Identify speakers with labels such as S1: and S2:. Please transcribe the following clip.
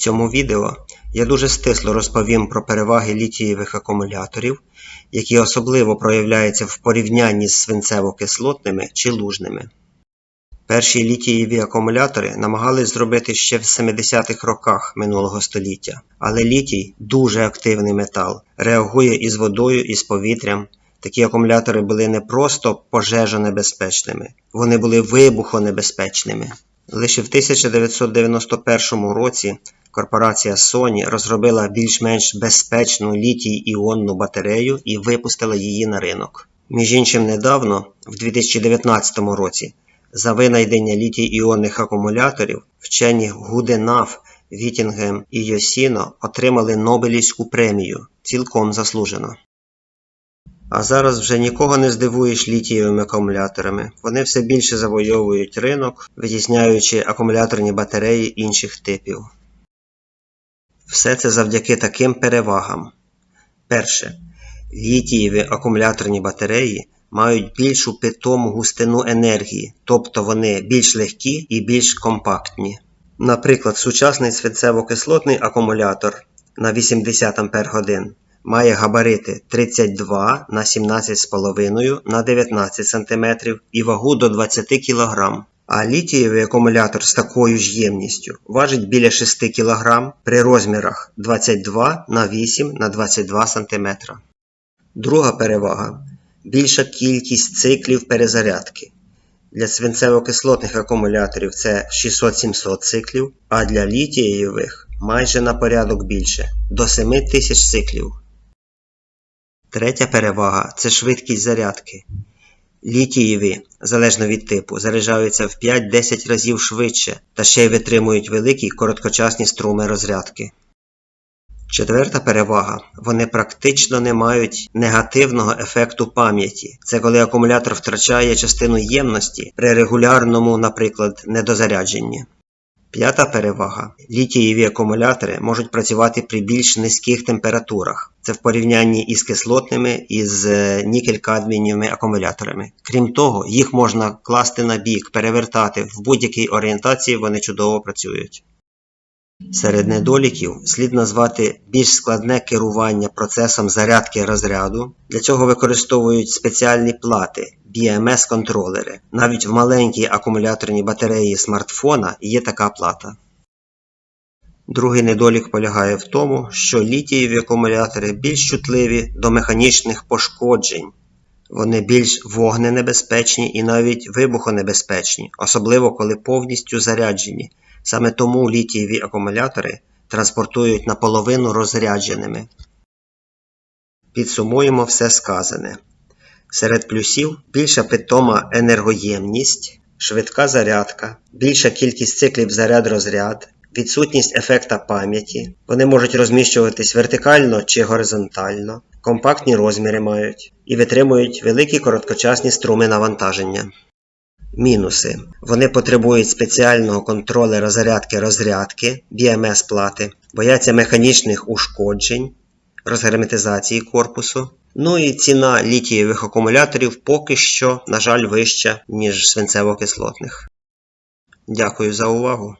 S1: цьому відео я дуже стисло розповім про переваги літієвих акумуляторів, які особливо проявляються в порівнянні з свинцево-кислотними чи лужними. Перші літієві акумулятори намагались зробити ще в 70-х роках минулого століття, але літій дуже активний метал, реагує із водою і з повітрям. Такі акумулятори були не просто пожежонебезпечними, вони були вибухонебезпечними. Лише в 1991 році корпорація Sony розробила більш-менш безпечну літій-іонну батарею і випустила її на ринок. Між іншим, недавно, в 2019 році, за винайдення літій-іонних акумуляторів вчені Гуденав, Вітінгем і Йосіно отримали Нобелівську премію, цілком заслужено. А зараз вже нікого не здивуєш літієвими акумуляторами. Вони все більше завойовують ринок, витісняючи акумуляторні батареї інших типів. Все це завдяки таким перевагам. Перше. Літієві акумуляторні батареї мають більшу питому густину енергії, тобто вони більш легкі і більш компактні. Наприклад, сучасний свинцево-кислотний акумулятор на 80 Ах має габарити 32 на 17,5 на 19 см і вагу до 20 кг. А літієвий акумулятор з такою ж ємністю важить біля 6 кг при розмірах 22 на 8 на 22 см. Друга перевага більша кількість циклів перезарядки. Для свинцево-кислотних акумуляторів це 600-700 циклів, а для літієвих майже на порядок більше до 7000 циклів. Третя перевага це швидкість зарядки. Літієві, залежно від типу, заряджаються в 5-10 разів швидше та ще й витримують великі короткочасні струми розрядки. Четверта перевага вони практично не мають негативного ефекту пам'яті. Це коли акумулятор втрачає частину ємності при регулярному, наприклад, недозарядженні. П'ята перевага літієві акумулятори можуть працювати при більш низьких температурах. Це в порівнянні із кислотними і з нікель-кадмієвими акумуляторами. Крім того, їх можна класти на бік, перевертати в будь-якій орієнтації вони чудово працюють. Серед недоліків слід назвати більш складне керування процесом зарядки розряду. Для цього використовують спеціальні плати BMS-контролери. Навіть в маленькій акумуляторній батареї смартфона є така плата. Другий недолік полягає в тому, що літієві акумулятори більш чутливі до механічних пошкоджень. Вони більш вогненебезпечні і навіть вибухонебезпечні, особливо коли повністю заряджені. Саме тому літієві акумулятори транспортують наполовину розрядженими. Підсумуємо все сказане. Серед плюсів більша питома енергоємність, швидка зарядка, більша кількість циклів заряд-розряд, відсутність ефекта пам'яті. Вони можуть розміщуватись вертикально чи горизонтально, компактні розміри мають і витримують великі короткочасні струми навантаження. Мінуси. Вони потребують спеціального контролера зарядки розрядки, BMS плати, бояться механічних ушкоджень, розгерметизації корпусу. Ну і ціна літієвих акумуляторів поки що, на жаль, вища, ніж свинцево-кислотних. Дякую за увагу!